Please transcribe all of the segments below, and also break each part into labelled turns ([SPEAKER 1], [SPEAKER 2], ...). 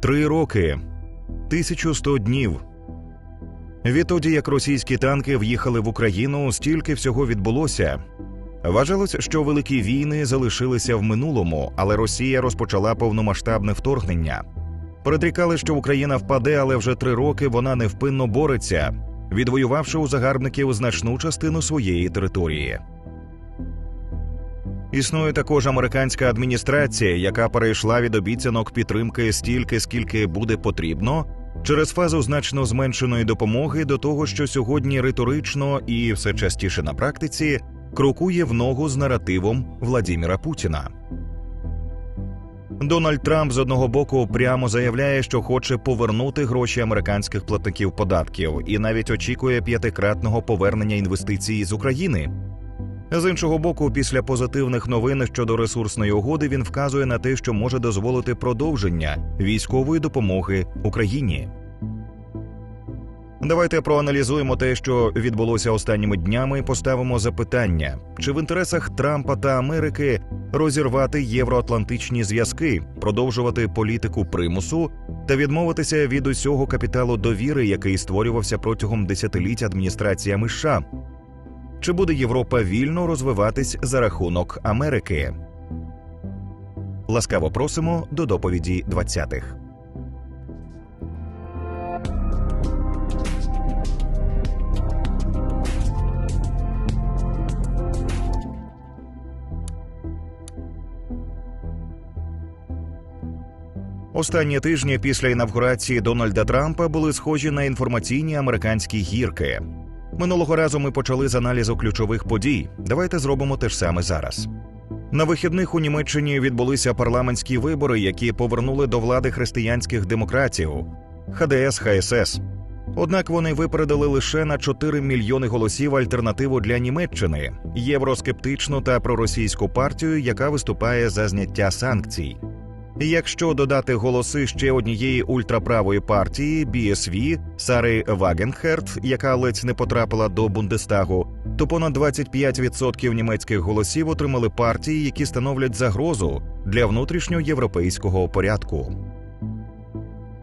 [SPEAKER 1] Три роки 1100 днів. Відтоді, як російські танки в'їхали в Україну, стільки всього відбулося. Вважалось, що великі війни залишилися в минулому, але Росія розпочала повномасштабне вторгнення. Передрікали, що Україна впаде, але вже три роки вона невпинно бореться, відвоювавши у загарбників значну частину своєї території. Існує також американська адміністрація, яка перейшла від обіцянок підтримки стільки, скільки буде потрібно, через фазу значно зменшеної допомоги до того, що сьогодні риторично і все частіше на практиці крокує в ногу з наративом Владіміра Путіна. Дональд Трамп з одного боку прямо заявляє, що хоче повернути гроші американських платників податків, і навіть очікує п'ятикратного повернення інвестицій з України. З іншого боку, після позитивних новин щодо ресурсної угоди він вказує на те, що може дозволити продовження військової допомоги Україні. Давайте проаналізуємо те, що відбулося останніми днями, поставимо запитання: чи в інтересах Трампа та Америки розірвати євроатлантичні зв'язки, продовжувати політику примусу та відмовитися від усього капіталу довіри, який створювався протягом десятиліть адміністраціями США? Чи буде Європа вільно розвиватись за рахунок Америки? Ласкаво просимо до доповіді 20-х. Останні тижні після інавгурації Дональда Трампа були схожі на інформаційні американські гірки. Минулого разу ми почали з аналізу ключових подій. Давайте зробимо те ж саме зараз. На вихідних у Німеччині відбулися парламентські вибори, які повернули до влади християнських демократів ХДС ХСС. Однак вони випередили лише на 4 мільйони голосів альтернативу для Німеччини євроскептичну та проросійську партію, яка виступає за зняття санкцій. Якщо додати голоси ще однієї ультраправої партії BSV Сари Вагенхерт, яка ледь не потрапила до Бундестагу, то понад 25% німецьких голосів отримали партії, які становлять загрозу для внутрішньоєвропейського порядку.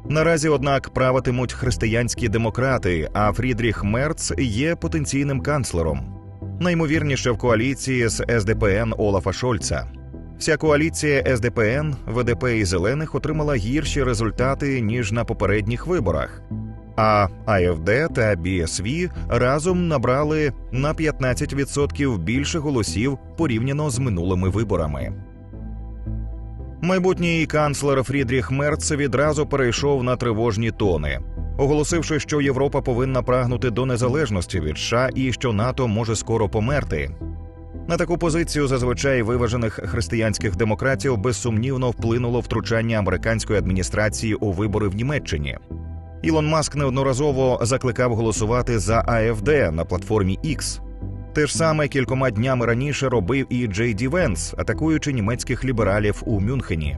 [SPEAKER 1] Наразі, однак, правитимуть християнські демократи, а Фрідріх Мерц є потенційним канцлером, наймовірніше в коаліції з СДПН Олафа Шольца. Вся коаліція СДПН, ВДП і зелених отримала гірші результати ніж на попередніх виборах. А АФД та БСВ разом набрали на 15% більше голосів порівняно з минулими виборами. Майбутній канцлер Фрідріх Мерц відразу перейшов на тривожні тони, оголосивши, що Європа повинна прагнути до незалежності від США і що НАТО може скоро померти. На таку позицію зазвичай виважених християнських демократів безсумнівно вплинуло втручання американської адміністрації у вибори в Німеччині. Ілон Маск неодноразово закликав голосувати за АФД на платформі X. Те ж саме кількома днями раніше робив і Джей Ді Венс, атакуючи німецьких лібералів у Мюнхені.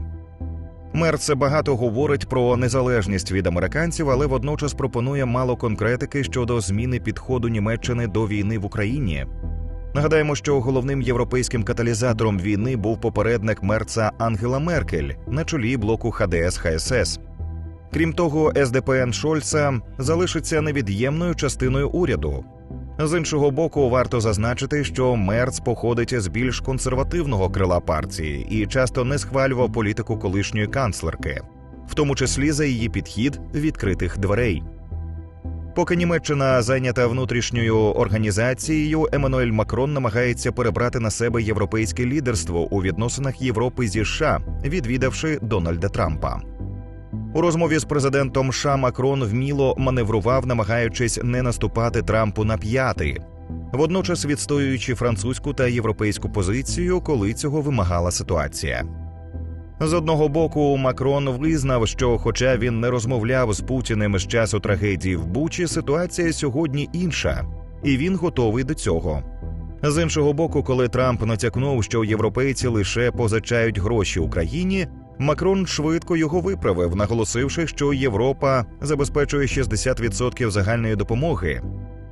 [SPEAKER 1] Мерце багато говорить про незалежність від американців, але водночас пропонує мало конкретики щодо зміни підходу Німеччини до війни в Україні. Нагадаємо, що головним європейським каталізатором війни був попередник мерца Ангела Меркель на чолі блоку ХДС ХСС. Крім того, СДПН Шольца залишиться невід'ємною частиною уряду. З іншого боку, варто зазначити, що Мерц походить з більш консервативного крила партії і часто не схвалював політику колишньої канцлерки, в тому числі за її підхід відкритих дверей. Поки Німеччина зайнята внутрішньою організацією, Еммануель Макрон намагається перебрати на себе європейське лідерство у відносинах Європи зі США, відвідавши Дональда Трампа. У розмові з президентом США Макрон вміло маневрував, намагаючись не наступати Трампу на п'яти, водночас відстоюючи французьку та європейську позицію, коли цього вимагала ситуація. З одного боку, Макрон визнав, що, хоча він не розмовляв з Путіним з часу трагедії в Бучі, ситуація сьогодні інша, і він готовий до цього. З іншого боку, коли Трамп натякнув, що європейці лише позичають гроші Україні, Макрон швидко його виправив, наголосивши, що Європа забезпечує 60% загальної допомоги,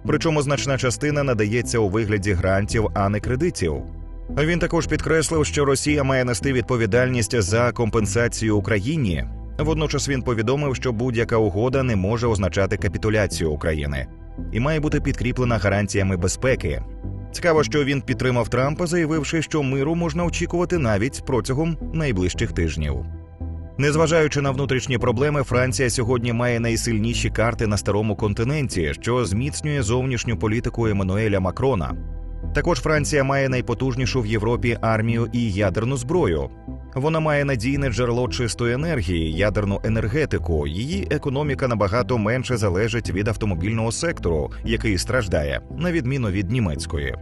[SPEAKER 1] причому значна частина надається у вигляді грантів, а не кредитів. Він також підкреслив, що Росія має нести відповідальність за компенсацію Україні, Водночас він повідомив, що будь-яка угода не може означати капітуляцію України і має бути підкріплена гарантіями безпеки. Цікаво, що він підтримав Трампа, заявивши, що миру можна очікувати навіть протягом найближчих тижнів. Незважаючи на внутрішні проблеми, Франція сьогодні має найсильніші карти на старому континенті, що зміцнює зовнішню політику Еммануеля Макрона. Також Франція має найпотужнішу в Європі армію і ядерну зброю. Вона має надійне джерело чистої енергії, ядерну енергетику. Її економіка набагато менше залежить від автомобільного сектору, який страждає, на відміну від німецької.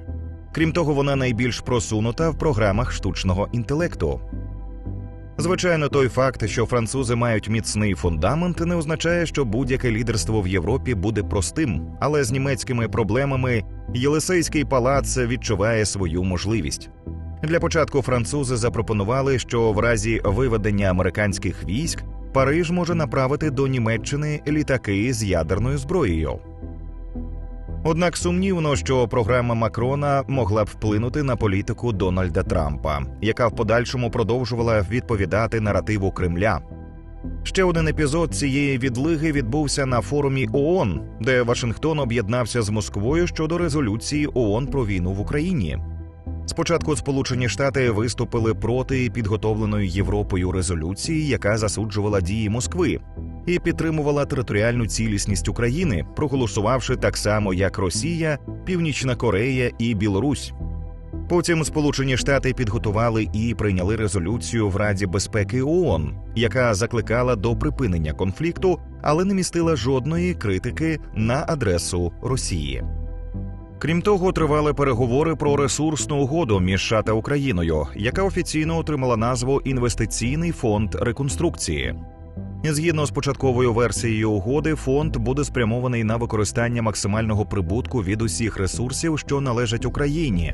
[SPEAKER 1] Крім того, вона найбільш просунута в програмах штучного інтелекту. Звичайно, той факт, що французи мають міцний фундамент, не означає, що будь-яке лідерство в Європі буде простим, але з німецькими проблемами Єлисейський палац відчуває свою можливість. Для початку французи запропонували, що в разі виведення американських військ Париж може направити до Німеччини літаки з ядерною зброєю. Однак сумнівно, що програма Макрона могла б вплинути на політику Дональда Трампа, яка в подальшому продовжувала відповідати наративу Кремля. Ще один епізод цієї відлиги відбувся на форумі ООН, де Вашингтон об'єднався з Москвою щодо резолюції ООН про війну в Україні. Спочатку Сполучені Штати виступили проти підготовленої Європою резолюції, яка засуджувала дії Москви, і підтримувала територіальну цілісність України, проголосувавши так само, як Росія, Північна Корея і Білорусь. Потім Сполучені Штати підготували і прийняли резолюцію в Раді безпеки ООН, яка закликала до припинення конфлікту, але не містила жодної критики на адресу Росії. Крім того, тривали переговори про ресурсну угоду між США та Україною, яка офіційно отримала назву Інвестиційний фонд реконструкції. Згідно з початковою версією угоди, фонд буде спрямований на використання максимального прибутку від усіх ресурсів, що належать Україні,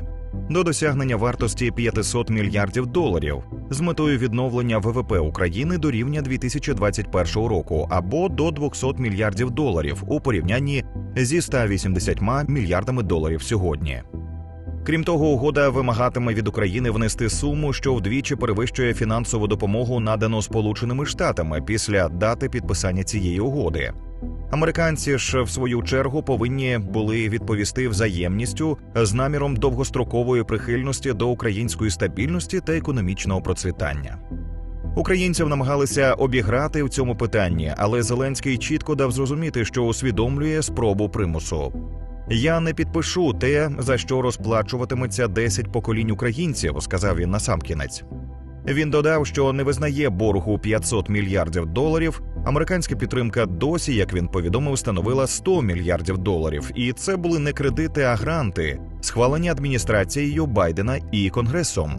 [SPEAKER 1] до досягнення вартості 500 мільярдів доларів з метою відновлення ВВП України до рівня 2021 року або до 200 мільярдів доларів у порівнянні зі 180 мільярдами доларів сьогодні. Крім того, угода вимагатиме від України внести суму, що вдвічі перевищує фінансову допомогу, надану Сполученими Штатами після дати підписання цієї угоди. Американці ж в свою чергу повинні були відповісти взаємністю з наміром довгострокової прихильності до української стабільності та економічного процвітання. Українців намагалися обіграти в цьому питанні, але Зеленський чітко дав зрозуміти, що усвідомлює спробу примусу. Я не підпишу те, за що розплачуватиметься 10 поколінь українців, сказав він насамкінець. Він додав, що не визнає боргу 500 мільярдів доларів. Американська підтримка досі, як він повідомив, становила 100 мільярдів доларів, і це були не кредити, а гранти, схвалені адміністрацією Байдена і Конгресом.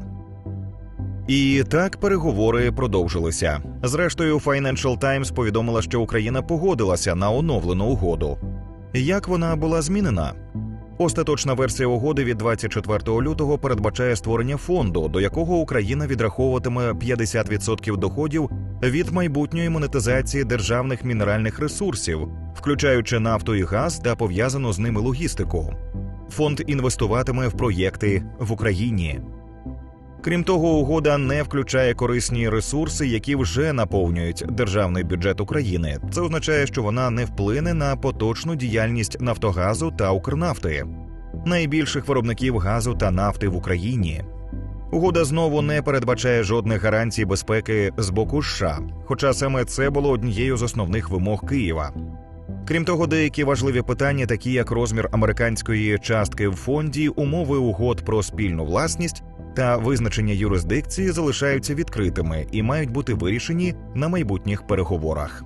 [SPEAKER 1] І так переговори продовжилися. Зрештою, Financial Times повідомила, що Україна погодилася на оновлену угоду. Як вона була змінена? Остаточна версія угоди від 24 лютого передбачає створення фонду, до якого Україна відраховуватиме 50% доходів від майбутньої монетизації державних мінеральних ресурсів, включаючи нафту і газ та пов'язану з ними логістику. Фонд інвестуватиме в проєкти в Україні. Крім того, угода не включає корисні ресурси, які вже наповнюють державний бюджет України. Це означає, що вона не вплине на поточну діяльність Нафтогазу та Укрнафти, найбільших виробників газу та нафти в Україні. Угода знову не передбачає жодних гарантій безпеки з боку США, хоча саме це було однією з основних вимог Києва. Крім того, деякі важливі питання, такі як розмір американської частки в фонді, умови угод про спільну власність та визначення юрисдикції залишаються відкритими і мають бути вирішені на майбутніх переговорах.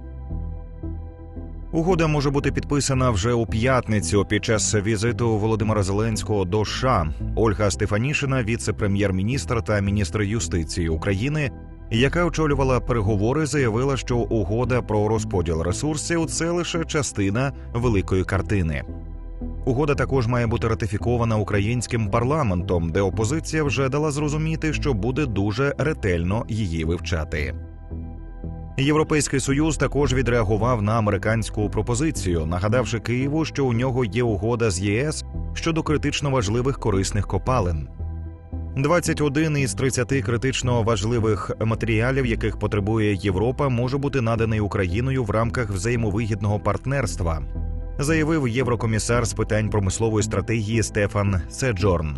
[SPEAKER 1] Угода може бути підписана вже у п'ятницю під час візиту Володимира Зеленського до США. Ольга Стефанішина, віце-прем'єр-міністр та міністр юстиції України, яка очолювала переговори, заявила, що угода про розподіл ресурсів це лише частина великої картини. Угода також має бути ратифікована українським парламентом, де опозиція вже дала зрозуміти, що буде дуже ретельно її вивчати. Європейський союз також відреагував на американську пропозицію, нагадавши Києву, що у нього є угода з ЄС щодо критично важливих корисних копалин. 21 із 30 критично важливих матеріалів, яких потребує Європа, може бути наданий Україною в рамках взаємовигідного партнерства, заявив єврокомісар з питань промислової стратегії Стефан Седжорн.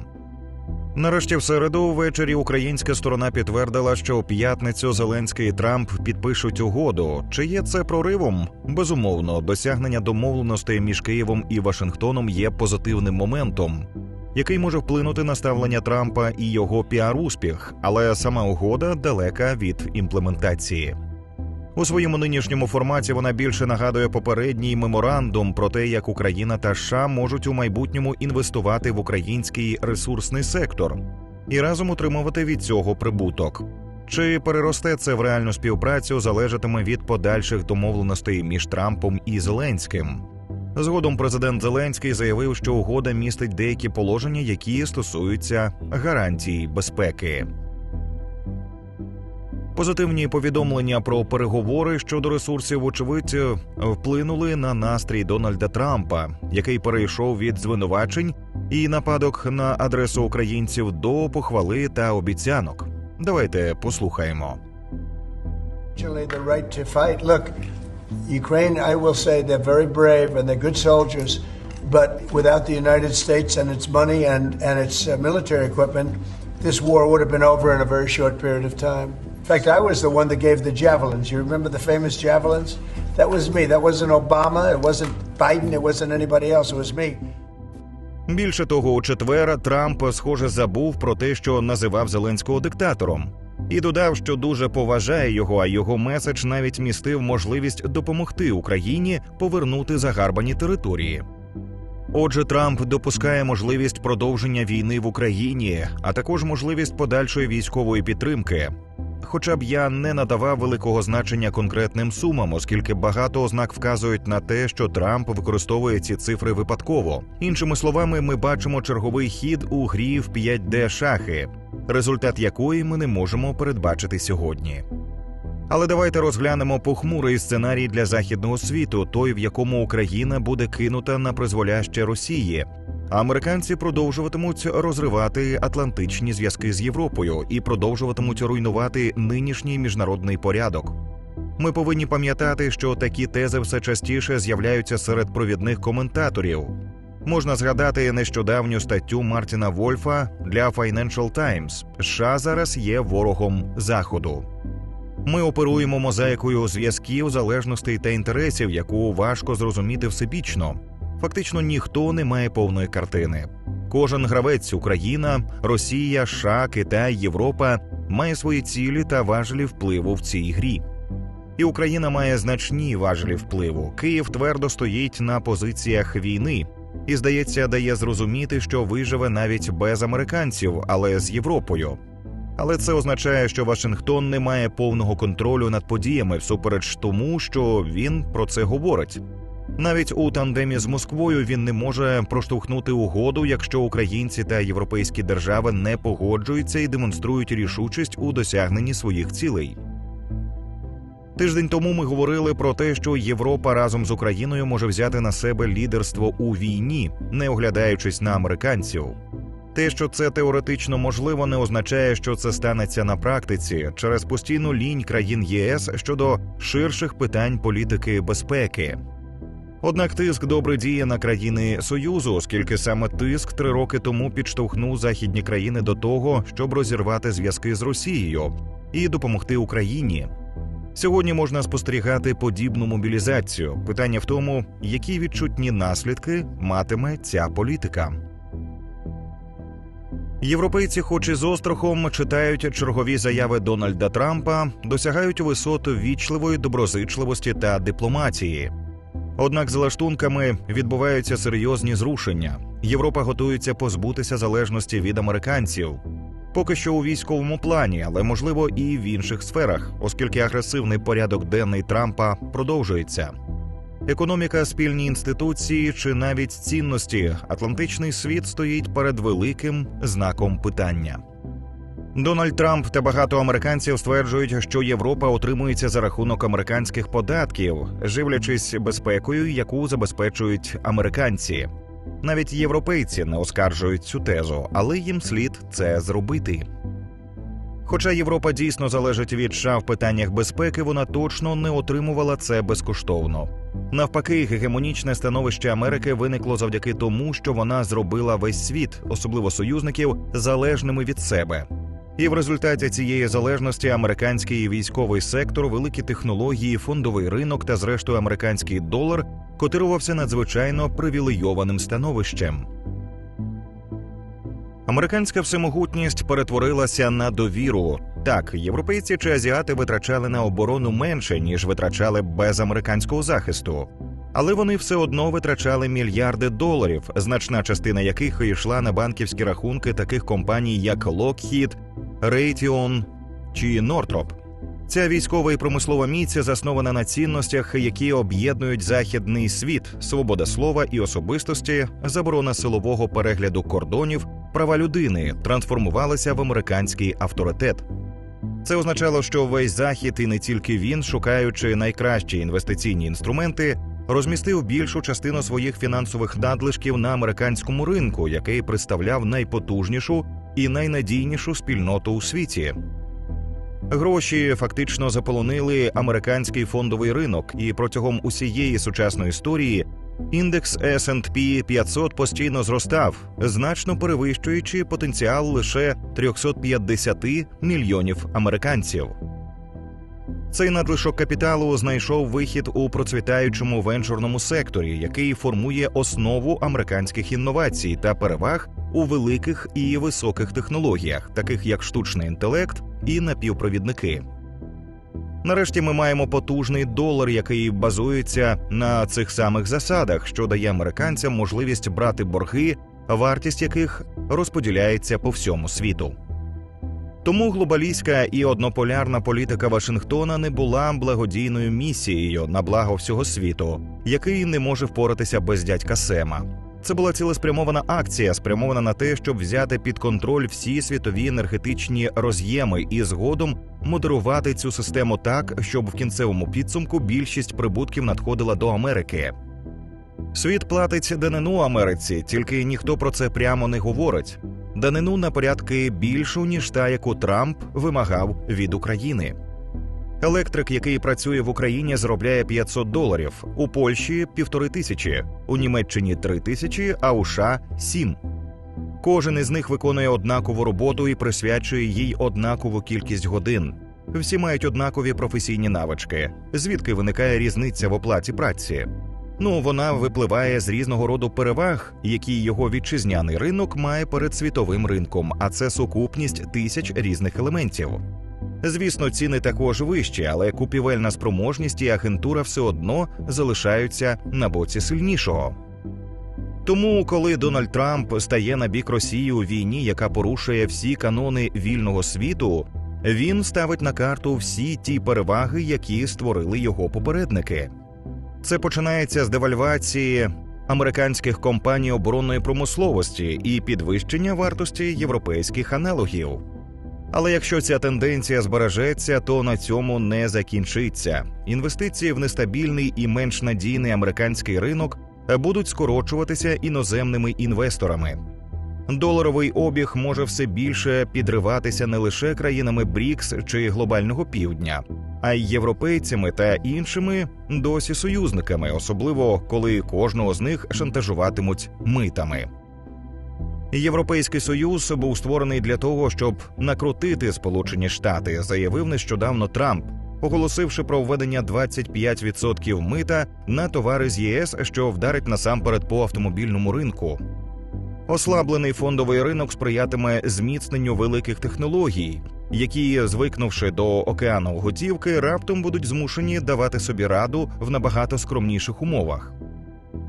[SPEAKER 1] Нарешті в середу ввечері українська сторона підтвердила, що у п'ятницю Зеленський і Трамп підпишуть угоду. Чи є це проривом? Безумовно, досягнення домовленостей між Києвом і Вашингтоном є позитивним моментом, який може вплинути на ставлення Трампа і його піар-успіх, але сама угода далека від імплементації. У своєму нинішньому форматі вона більше нагадує попередній меморандум про те, як Україна та США можуть у майбутньому інвестувати в український ресурсний сектор і разом отримувати від цього прибуток. Чи переросте це в реальну співпрацю, залежатиме від подальших домовленостей між Трампом і Зеленським. Згодом президент Зеленський заявив, що угода містить деякі положення, які стосуються гарантій безпеки. Позитивні повідомлення про переговори щодо ресурсів, очевидь, вплинули на настрій Дональда Трампа, який перейшов від звинувачень і нападок на адресу українців до похвали та обіцянок. Давайте послухаємо.
[SPEAKER 2] Without the United States and its money and, and its uh, military equipment, this war would have been over in a very short period of time. Fact, I was the one that gave the javelins. You remember the famous javelins? That was me. That wasn't Obama. It wasn't Biden. It wasn't anybody else. It was me.
[SPEAKER 1] Більше того, у четвер Трамп, схоже, забув про те, що називав Зеленського диктатором, і додав, що дуже поважає його, а його меседж навіть містив можливість допомогти Україні повернути загарбані території. Отже, Трамп допускає можливість продовження війни в Україні, а також можливість подальшої військової підтримки. Хоча б я не надавав великого значення конкретним сумам, оскільки багато ознак вказують на те, що Трамп використовує ці цифри випадково. Іншими словами, ми бачимо черговий хід у грі в 5D шахи, результат якої ми не можемо передбачити сьогодні. Але давайте розглянемо похмурий сценарій для західного світу, той, в якому Україна буде кинута на призволяще Росії. Американці продовжуватимуть розривати атлантичні зв'язки з Європою і продовжуватимуть руйнувати нинішній міжнародний порядок. Ми повинні пам'ятати, що такі тези все частіше з'являються серед провідних коментаторів. Можна згадати нещодавню статтю Мартіна Вольфа для Financial Times. США зараз є ворогом Заходу. Ми оперуємо мозаїкою зв'язків, залежностей та інтересів, яку важко зрозуміти всебічно. Фактично ніхто не має повної картини. Кожен гравець Україна, Росія, США, Китай, Європа має свої цілі та важелі впливу в цій грі. І Україна має значні важелі впливу. Київ твердо стоїть на позиціях війни і, здається, дає зрозуміти, що виживе навіть без американців, але з Європою. Але це означає, що Вашингтон не має повного контролю над подіями всупереч тому, що він про це говорить. Навіть у тандемі з Москвою він не може проштовхнути угоду, якщо українці та європейські держави не погоджуються і демонструють рішучість у досягненні своїх цілей. Тиждень тому ми говорили про те, що Європа разом з Україною може взяти на себе лідерство у війні, не оглядаючись на американців. Те, що це теоретично можливо, не означає, що це станеться на практиці через постійну лінь країн ЄС щодо ширших питань політики безпеки. Однак тиск добре діє на країни Союзу, оскільки саме тиск три роки тому підштовхнув західні країни до того, щоб розірвати зв'язки з Росією і допомогти Україні. Сьогодні можна спостерігати подібну мобілізацію. Питання в тому, які відчутні наслідки матиме ця політика. Європейці, хоч і з острахом, читають чергові заяви Дональда Трампа, досягають висот вічливої доброзичливості та дипломатії. Однак з лаштунками відбуваються серйозні зрушення. Європа готується позбутися залежності від американців. Поки що у військовому плані, але можливо і в інших сферах, оскільки агресивний порядок денний Трампа продовжується. Економіка, спільні інституції чи навіть цінності, Атлантичний світ стоїть перед великим знаком питання. Дональд Трамп та багато американців стверджують, що Європа отримується за рахунок американських податків, живлячись безпекою, яку забезпечують американці. Навіть європейці не оскаржують цю тезу, але їм слід це зробити. Хоча Європа дійсно залежить від США в питаннях безпеки, вона точно не отримувала це безкоштовно. Навпаки, гегемонічне становище Америки виникло завдяки тому, що вона зробила весь світ, особливо союзників, залежними від себе. І в результаті цієї залежності американський військовий сектор, великі технології, фондовий ринок та, зрештою, американський долар котирувався надзвичайно привілейованим становищем. Американська всемогутність перетворилася на довіру. Так, європейці чи азіати витрачали на оборону менше ніж витрачали без американського захисту, але вони все одно витрачали мільярди доларів, значна частина яких йшла на банківські рахунки таких компаній, як Lockheed, Raytheon чи Northrop. Ця військова і промислова міць заснована на цінностях, які об'єднують західний світ, свобода слова і особистості, заборона силового перегляду кордонів, права людини трансформувалися в американський авторитет. Це означало, що весь захід, і не тільки він, шукаючи найкращі інвестиційні інструменти, розмістив більшу частину своїх фінансових надлишків на американському ринку, який представляв найпотужнішу і найнадійнішу спільноту у світі. Гроші фактично заполонили американський фондовий ринок, і протягом усієї сучасної історії індекс S&P 500 постійно зростав, значно перевищуючи потенціал лише 350 мільйонів американців. Цей надлишок капіталу знайшов вихід у процвітаючому венчурному секторі, який формує основу американських інновацій та переваг у великих і високих технологіях, таких як штучний інтелект і напівпровідники. Нарешті ми маємо потужний долар, який базується на цих самих засадах, що дає американцям можливість брати борги, вартість яких розподіляється по всьому світу. Тому глобалістська і однополярна політика Вашингтона не була благодійною місією на благо всього світу, який не може впоратися без дядька Сема. Це була цілеспрямована акція, спрямована на те, щоб взяти під контроль всі світові енергетичні роз'єми і згодом модерувати цю систему так, щоб в кінцевому підсумку більшість прибутків надходила до Америки. Світ платить данину Америці, тільки ніхто про це прямо не говорить. Данину на порядки більшу ніж та, яку Трамп вимагав від України. Електрик, який працює в Україні, заробляє 500 доларів, у Польщі півтори тисячі, у Німеччині три тисячі, а у США – сім. Кожен із них виконує однакову роботу і присвячує їй однакову кількість годин. Всі мають однакові професійні навички. Звідки виникає різниця в оплаті праці? Ну, вона випливає з різного роду переваг, які його вітчизняний ринок має перед світовим ринком, а це сукупність тисяч різних елементів. Звісно, ціни також вищі, але купівельна спроможність і агентура все одно залишаються на боці сильнішого. Тому, коли Дональд Трамп стає на бік Росії у війні, яка порушує всі канони вільного світу, він ставить на карту всі ті переваги, які створили його попередники. Це починається з девальвації американських компаній оборонної промисловості і підвищення вартості європейських аналогів. Але якщо ця тенденція збережеться, то на цьому не закінчиться. Інвестиції в нестабільний і менш надійний американський ринок будуть скорочуватися іноземними інвесторами. Доларовий обіг може все більше підриватися не лише країнами БРІКС чи глобального півдня, а й європейцями та іншими досі союзниками, особливо коли кожного з них шантажуватимуть митами. Європейський союз був створений для того, щоб накрутити Сполучені Штати, заявив нещодавно Трамп, оголосивши про введення 25% мита на товари з ЄС, що вдарить насамперед по автомобільному ринку. Ослаблений фондовий ринок сприятиме зміцненню великих технологій, які, звикнувши до океану готівки, раптом будуть змушені давати собі раду в набагато скромніших умовах.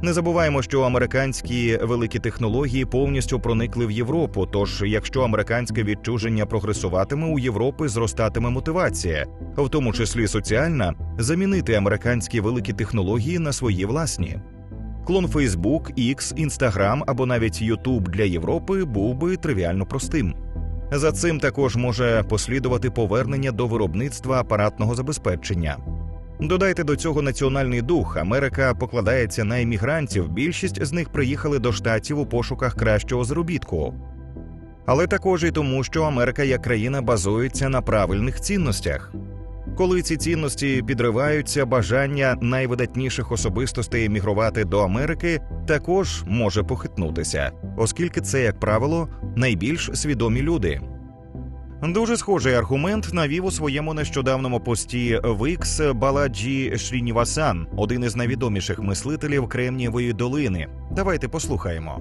[SPEAKER 1] Не забуваємо, що американські великі технології повністю проникли в Європу. Тож, якщо американське відчуження прогресуватиме, у Європи зростатиме мотивація, в тому числі соціальна, замінити американські великі технології на свої власні. Клон Facebook, X, Instagram або навіть YouTube для Європи був би тривіально простим. За цим також може послідувати повернення до виробництва апаратного забезпечення. Додайте до цього національний дух. Америка покладається на іммігрантів. Більшість з них приїхали до штатів у пошуках кращого заробітку. Але також і тому, що Америка як країна базується на правильних цінностях. Коли ці цінності підриваються, бажання найвидатніших особистостей емігрувати до Америки також може похитнутися, оскільки це, як правило, найбільш свідомі люди. Дуже схожий аргумент навів у своєму нещодавному пості Викс Баладжі Шрінівасан, один із найвідоміших мислителів Кремнієвої долини. Давайте послухаємо.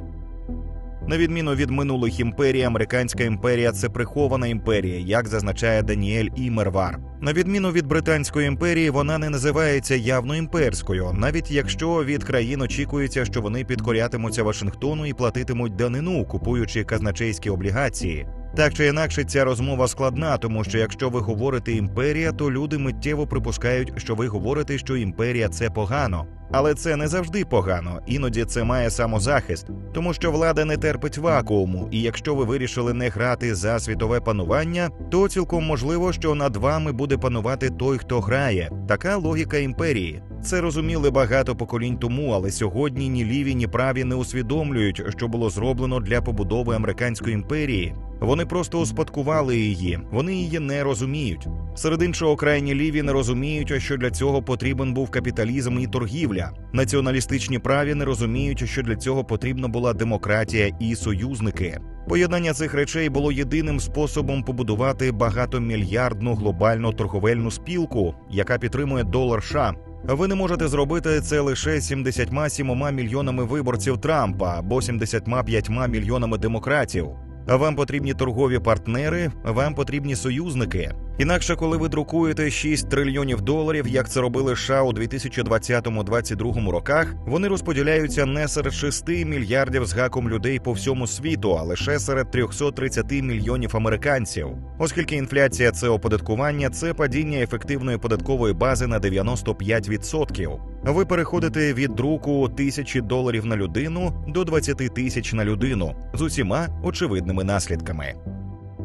[SPEAKER 1] На відміну від минулих імперій, американська імперія це прихована імперія, як зазначає Даніель Імервар. На відміну від британської імперії, вона не називається явно імперською, навіть якщо від країн очікується, що вони підкорятимуться Вашингтону і платитимуть данину, купуючи казначейські облігації. Так чи інакше, ця розмова складна, тому що якщо ви говорите імперія, то люди миттєво припускають, що ви говорите, що імперія це погано. Але це не завжди погано, іноді це має самозахист, тому що влада не терпить вакууму, і якщо ви вирішили не грати за світове панування, то цілком можливо, що над вами буде панувати той, хто грає. Така логіка імперії. Це розуміли багато поколінь тому, але сьогодні ні ліві, ні праві не усвідомлюють, що було зроблено для побудови американської імперії. Вони просто успадкували її, вони її не розуміють. Серед іншого, крайні ліві не розуміють, що для цього потрібен був капіталізм і торгівля. Націоналістичні праві не розуміють, що для цього потрібна була демократія і союзники. Поєднання цих речей було єдиним способом побудувати багатомільярдну глобальну торговельну спілку, яка підтримує долар США. Ви не можете зробити це лише 77 мільйонами виборців Трампа або 75 мільйонами демократів. Вам потрібні торгові партнери, вам потрібні союзники. Інакше, коли ви друкуєте 6 трильйонів доларів, як це робили США у 2020-2022 роках, вони розподіляються не серед 6 мільярдів з гаком людей по всьому світу, а лише серед 330 мільйонів американців. Оскільки інфляція це оподаткування, це падіння ефективної податкової бази на 95%. Ви переходите від друку тисячі доларів на людину до 20 тисяч на людину з усіма очевидними наслідками.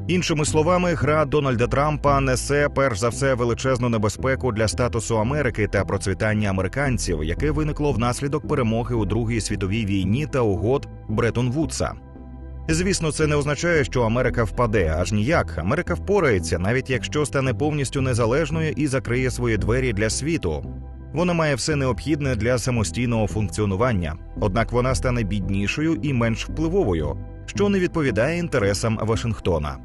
[SPEAKER 1] Іншими словами, гра Дональда Трампа несе перш за все величезну небезпеку для статусу Америки та процвітання американців, яке виникло внаслідок перемоги у Другій світовій війні та угод Бреттон Вудса. Звісно, це не означає, що Америка впаде, аж ніяк. Америка впорається, навіть якщо стане повністю незалежною і закриє свої двері для світу. Вона має все необхідне для самостійного функціонування, однак вона стане біднішою і менш впливовою, що не відповідає інтересам Вашингтона.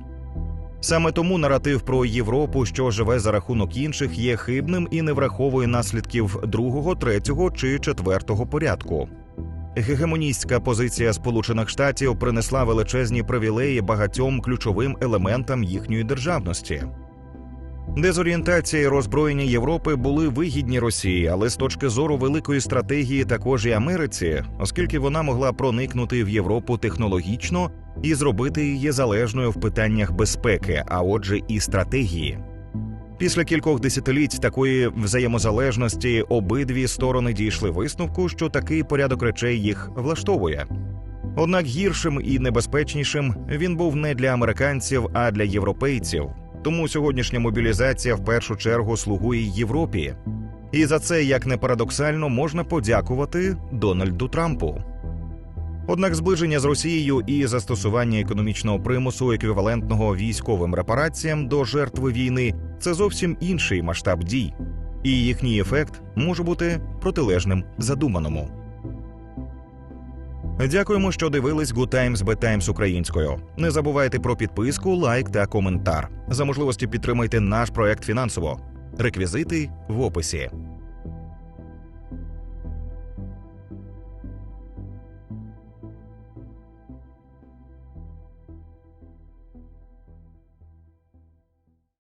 [SPEAKER 1] Саме тому наратив про Європу, що живе за рахунок інших, є хибним і не враховує наслідків другого, третього чи четвертого порядку. Гегемоністська позиція Сполучених Штатів принесла величезні привілеї багатьом ключовим елементам їхньої державності. Дезорієнтація і роззброєння Європи були вигідні Росії, але з точки зору великої стратегії також і Америці, оскільки вона могла проникнути в Європу технологічно і зробити її залежною в питаннях безпеки, а отже, і стратегії. Після кількох десятиліть такої взаємозалежності обидві сторони дійшли висновку, що такий порядок речей їх влаштовує. Однак гіршим і небезпечнішим він був не для американців, а для європейців. Тому сьогоднішня мобілізація в першу чергу слугує Європі. І за це, як не парадоксально, можна подякувати Дональду Трампу. Однак зближення з Росією і застосування економічного примусу, еквівалентного військовим репараціям до жертви війни, це зовсім інший масштаб дій, і їхній ефект може бути протилежним задуманому. Дякуємо, що дивились Good Times Bad Times українською. Не забувайте про підписку, лайк та коментар. За можливості підтримайте наш проект фінансово. Реквізити в описі.